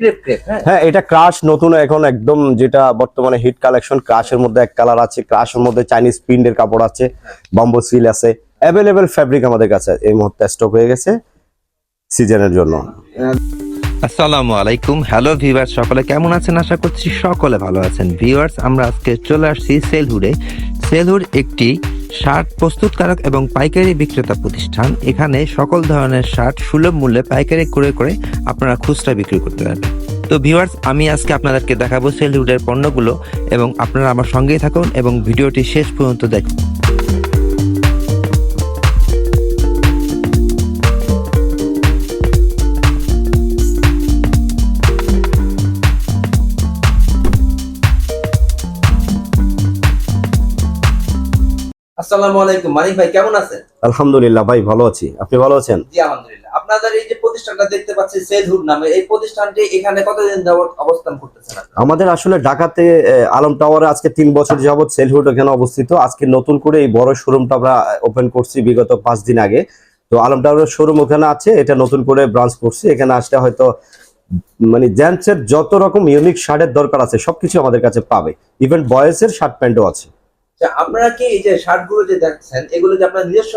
হ্যাঁ। হ্যাঁ এটা ক্রাশ নতুন এখন একদম যেটা বর্তমানে হিট কালেকশন ক্রাশের মধ্যে এক কালার আছে ক্রাশের মধ্যে চাইনিজ প্রিন্টের কাপড় আছে বম্বো সিল আছে অ্যাভেলেবেল ফ্যাব্রিক আমাদের কাছে এই মুহূর্তে স্টক হয়ে গেছে সিজনের জন্য। আসসালামু আলাইকুম। হ্যালো ভিউয়ার্স সকলে কেমন আছেন? আশা করছি সকলে ভালো আছেন। ভিউয়ার্স আমরা আজকে চলে আসছি সেলহুডে সেলহুড একটি শার্ট প্রস্তুতকারক এবং পাইকারি বিক্রেতা প্রতিষ্ঠান। এখানে সকল ধরনের শার্ট সুলভ মূল্যে পাইকারি করে করে আপনারা খুচরা বিক্রি করতে পারবেন তো ভিউয়ার্স, আমি আজকে আপনাদেরকে দেখাবো সেলহুডের পণ্যগুলো এবং আপনারা আমার সঙ্গেই থাকুন এবং ভিডিওটি শেষ পর্যন্ত দেখুন। আসসালামু আলাইকুম। মানিক ভাই কেমন আছেন? আলহামদুলিল্লাহ ভাই ভালো আছি। আপনি ভালো আছেন? জি আলহামদুলিল্লাহ। আপনাদের এই যে প্রতিষ্ঠানটা দেখতে পাচ্ছি সেলহুড নামে এই প্রতিষ্ঠানটি এখানে কতদিন যাবত অবস্থান করতেছেন আমাদের আসলে ঢাকাতে আলম টাওয়ারে আজকে তিন বছর যাবত সেলহুড এখানে অবস্থিত। আজকে নতুন করে এই বড় শোরুমটা আমরা ওপেন করছি বিগত পাঁচ দিন আগে। তো আলম টাওয়ারের শোরুম ওখানে আছে এটা নতুন করে ব্রাঞ্চ করছি। এখানে আসলে হয়তো মানে জেন্টসের যত রকম ইউনিক শার্টের দরকার আছে সবকিছু আমাদের কাছে পাবে। ইভেন বয়েসের শার্ট প্যান্টও আছে। আপনারা কি এই যে শার্টগুলো যে দেখছেন এগুলো যে আপনার নিজস্ব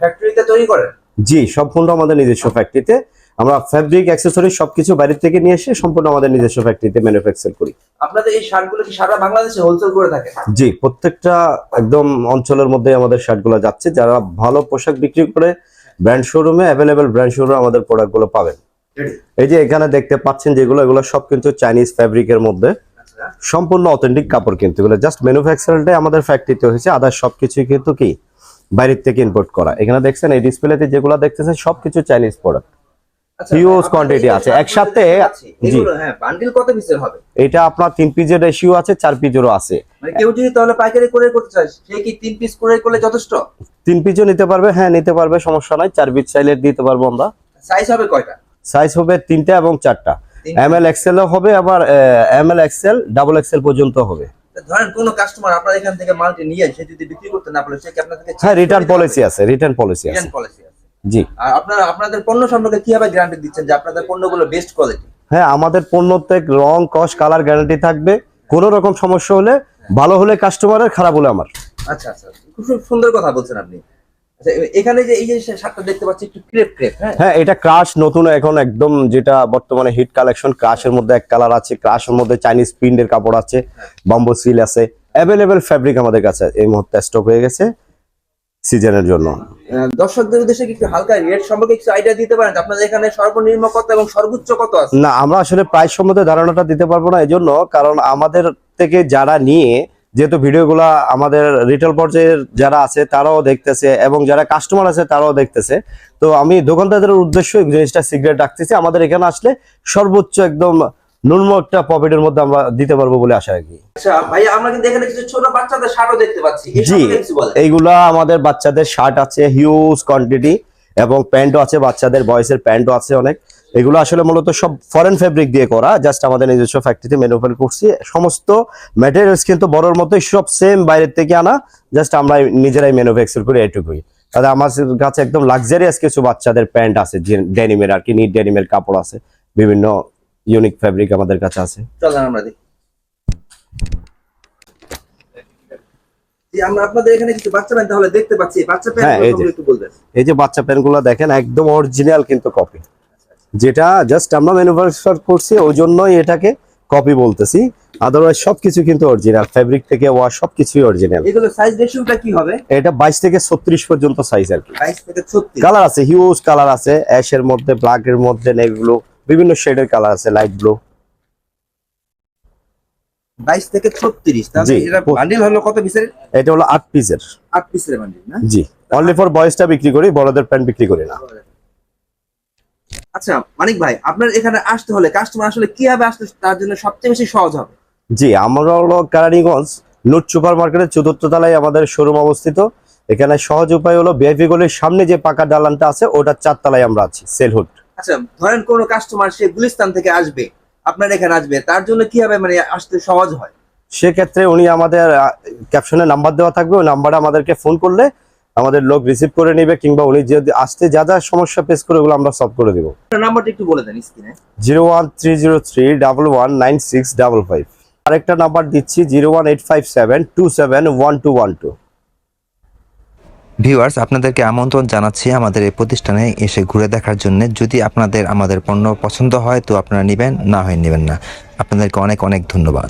ফ্যাক্টরিতে তৈরি করেন? জি সম্পূর্ণ আমাদের নিজস্ব ফ্যাক্টরিতে আমরা ফ্যাব্রিক অ্যাক্সেসরি সবকিছু বাইরে থেকে নিয়ে এসে সম্পূর্ণ আমাদের নিজস্ব ফ্যাক্টরিতে ম্যানুফ্যাকচার করি। আপনাদের এই শার্টগুলো কি সারা বাংলাদেশে হোলসেল করে থাকেন জি প্রত্যেকটা একদম অঞ্চলের মধ্যে আমাদের শার্টগুলো যাচ্ছে। যারা ভালো পোশাক বিক্রি করে ব্র্যান্ড শোরুমে অ্যাভেলেবেল ব্র্যান্ড শোরুমে আমাদের প্রোডাক্টগুলো পাবেন। এই যে এখানে দেখতে পাচ্ছেন যেগুলো এগুলো সব কিন্তু চাইনিজ ফ্যাব্রিকের মধ্যে। সম্পূর্ণ অথেন্টিক কাপড় কিন্তু এগুলো জাস্ট ম্যানুফ্যাকচারটাই আমাদের ফ্যাক্টরিতে হয়েছে আদার সবকিছুই কিন্তু কি? বাইরের থেকে ইম্পোর্ট করা। এখানে দেখছেন এই ডিসপ্লেতে যেগুলো দেখতেছেন সবকিছু চাইনিজ প্রোডাক্ট আচ্ছা, আছে। একসাথে- জি। হ্যাঁ বান্ডিল কত পিসের হবে? এটা আপনার রেশিও আছে আছে। মানে কেউ যদি তাহলে পাইকারি করে করতে চায় সে কি তিন পিস করে করলে যথেষ্ট? পিজও নিতে পারবে হ্যাঁ নিতে পারবে সমস্যা নাই পিস চাইলে দিতে পারব আমরা। সাইজ হবে কয়টা? সাইজ হবে তিনটা এবং চারটা? এম এল এক্সেলও হবে আবার M L XL double XL পর্যন্ত হবে। ধরেন কোন কাস্টমার আপনার এখান থেকে মালটি নিয়ে সে যদি বিক্রি করতে না পারে সে কি আপনার থেকে হ্যাঁ রিটার্ন পলিসি আছে রিটার্ন পলিসি আছে। রিটার্ন পলিসি আছে। জি। আর আপনারা আপনাদের পণ্য সম্পর্কে কীভাবে গ্যারান্টি দিচ্ছেন যে আপনাদের পণ্যগুলো বেস্ট কোয়ালিটি হ্যাঁ আমাদের পণ্যতে রং কস কালার গ্যারান্টি থাকবে। কোনো রকম সমস্যা হলে ভালো হলে কাস্টমারের খারাপ হলে আমার। আচ্ছা আচ্ছা খুব সুন্দর কথা বলছেন আপনি। আচ্ছা এখানে যে এই যে শার্টটা দেখতে পাচ্ছি একটু ক্রেপ ক্রেপ হ্যাঁ? হ্যাঁ এটা ক্রাশ নতুন এখন একদম যেটা বর্তমানে হিট কালেকশন ক্রাশের মধ্যে এক কালার আছে ক্রাশের মধ্যে চাইনিজ প্রিন্টের কাপড় আছে বম্বো সিল আছে অ্যাভেলেবেল ফ্যাব্রিক আমাদের কাছে এই মুহূর্তে স্টক হয়ে গেছে সিজনের জন্য। দর্শকদের উদ্দেশ্যে কি হালকা রেট সম্পর্কে কিছু আইডিয়া দিতে পারেন? আপনাদের এখানে সর্বনিম্ন কত এবং সর্বোচ্চ কত আছে? না আমরা আসলে প্রাইস সম্বন্ধে ধারণাটা দিতে পারব না এই জন্য কারণ আমাদের থেকে যারা নিয়ে যেহেতু ভিডিওগুলা আমাদের রিটেল পর্যায়ের যারা আছে তারাও দেখতেছে এবং যারা কাস্টমার আছে তারাও দেখতেছে। তো আমি দোকানদারদের উদ্দেশ্য জিনিসটা সিগারেট রাখতেছি। আমাদের এখানে আসলে সর্বোচ্চ একদম ন্যূনতম একটা প্রফিটের মধ্যে আমরা দিতে পারব বলে আশা রাখি। আচ্ছা ভাইয়া আমরা কিন্তু এখানে কিছু ছোট বাচ্চাদের শার্টও দেখতে পাচ্ছি। জি এইগুলা আমাদের বাচ্চাদের শার্ট আছে হিউজ কোয়ান্টিটি এবং প্যান্টও আছে, বাচ্চাদের বয়সের প্যান্টও আছে অনেক। এগুলো আসলে মূলত সব ফরেন ফেব্রিক দিয়ে করা জাস্ট আমাদের নিজস্ব ফ্যাক্টরিতে ম্যানুফ্যাকচার করছি। সমস্ত ম্যাটেরিয়ালস কিন্তু বড়র মতোই সব সেম বাইরের থেকে আনা জাস্ট আমরা নিজেরাই ম্যানুফ্যাকচার করি, এটুকুই। তাহলে আমার কাছে একদম লাক্সারিয়াস কিছু বাচ্চাদের প্যান্ট আছে ডেনিমের আর কি নিট ডেনিমের কাপড় আছে, বিভিন্ন ইউনিক ফ্যাব্রিক আমাদের কাছে আছে। চলেন আমরা দেখি। আমরা আপনাদের এখানে কিছু বাচ্চা প্যান্ট তাহলে দেখতে পাচ্ছি বাচ্চা প্যান্ট একটু বলবেন। এই যে বাচ্চা প্যান্টগুলো দেখেন একদম অরিজিনাল কিন্তু কপি যেটা জাস্ট আমরা ম্যানুফ্যাকচার করছি ওই জন্যই এটাকে কপি বলতেছি। আদারওয়াইজ সবকিছু কিন্তু অরিজিনাল ফেব্রিক থেকে ওয়াশ সবকিছুই অরিজিনাল এগুলো সাইজ রেশিওটা কি হবে? এটা বাইশ থেকে ছত্রিশ পর্যন্ত সাইজ আর কি। 22 থেকে 36 কালার আছে হিউজ কালার আছে অ্যাশের মধ্যে ব্ল্যাক এর মধ্যে নেভি ব্লু বিভিন্ন শেডের কালার আছে লাইট ব্লু 22 থেকে 36 তাহলে এটা বান্ডিল হলো কত পিসের এটা হলো আট পিসের 8 পিসের বান্ডিল না? জি। অনলি ফর বয়েজটা বিক্রি করি বড়দের প্যান্ট বিক্রি করি না। আচ্ছা মানিক ভাই আপনার এখানে আসতে হলে কাস্টমার আসলে কীভাবে আসলে তার জন্য সবচেয়ে বেশি সহজ হবে? জি আমরা হলো কেরানীগঞ্জ নুট সুপার মার্কেটের চতুর্থ তলায় আমাদের শোরুম অবস্থিত। এখানে সহজ উপায় হলো বিআইপি গলির সামনে যে পাকা দালানটা আছে ওটার চারতলায় আমরা আছি সেলহুড আচ্ছা ধরেন কোনো কাস্টমার সে গুলিস্তান থেকে আসবে আপনার এখানে আসবে তার জন্য কীভাবে মানে আসতে সহজ হয়? সেক্ষেত্রে উনি আমাদের ক্যাপশনে নাম্বার দেওয়া থাকবে ওই নাম্বারে আমাদেরকে ফোন করলে আমাদের লোক রিসিভ করে নিবে কিংবা উনি যদি আসতে যা যা সমস্যা ফেস করে ওগুলো আমরা সলভ করে দিব। আপনার নাম্বারটা একটু বলে দেন স্ক্রিনে zero one three zero three double one nine six double five. আরেকটা নাম্বার দিচ্ছি zero one eight five seven two seven one two one two. Viewers আপনাদেরকে আমন্ত্রণ জানাচ্ছি আমাদের এই প্রতিষ্ঠানে এসে ঘুরে দেখার জন্য। যদি আপনাদের আমাদের পণ্য পছন্দ হয়, তো আপনারা নেবেন, না হয় নেবেন না। আপনাদেরকে অনেক অনেক ধন্যবাদ।